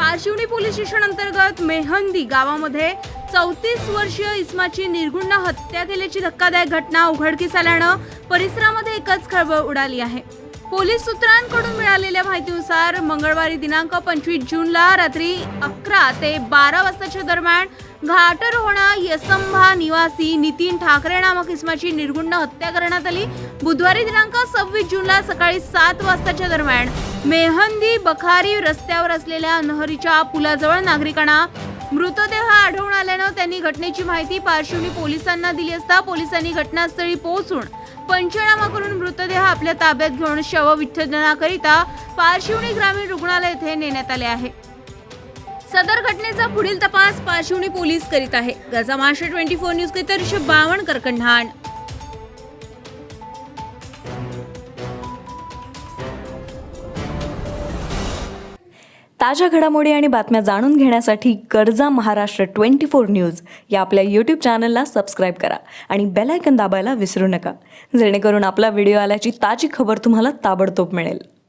पारशिवणी police station अंतर्गत मेहंदी गावामध्ये चौतीस वर्षीय इस्माची निर्गुण हत्या केल्याची धक्कादायक घटना उघडकीस आल्यानं परिसरामध्ये एकच खळबळ उडाली आहे. पोलीस सूत्रांकडून मिळालेल्या माहितीनुसार मंगळवारी दिनांक पंचवीस जूनला रात्री अकरा ते बारा वाजताच्या दरम्यान घाटरोहणा यसंभा निवासी नितीन ठाकरे नामक इसमाची निर्गुंड हत्या करण्यात आली. बुधवारी दिनांक सव्वीस जूनला सकाळी सात वाजताच्या दरम्यान मेहंदी बखारी रस्त्यावर असलेल्या नहरीच्या पुलाजवळ नागरिकांना मृतदेह आढळून आल्यानं त्यांनी घटनेची माहिती पारशिवनी पोलिसांना दिली असता पोलिसांनी घटनास्थळी पोहोचून पंचनामा करून मृतदेह आपल्या ताब्यात घेऊन शवविच्छेदनाकरिता पारशिवनी ग्रामीण रुग्णालय येथे नेण्यात आले आहे. सदर घटनेचा पुढील तपास पाशिवणी पोलीस करीत आहे. गजा महाराष्ट्र ट्वेंटी फोर न्यूज करिता ऋषभ बावण करकंढाण ताज्या घडामोडी आणि बातम्या जाणून घेण्यासाठी गरजा महाराष्ट्र ट्वेंटी फोर न्यूज या आपल्या यूट्यूब चॅनलला सबस्क्राईब करा आणि बेलायकन दाबायला विसरू नका. जेणेकरून आपला व्हिडिओ आल्याची ताजी खबर तुम्हाला ताबडतोब मिळेल.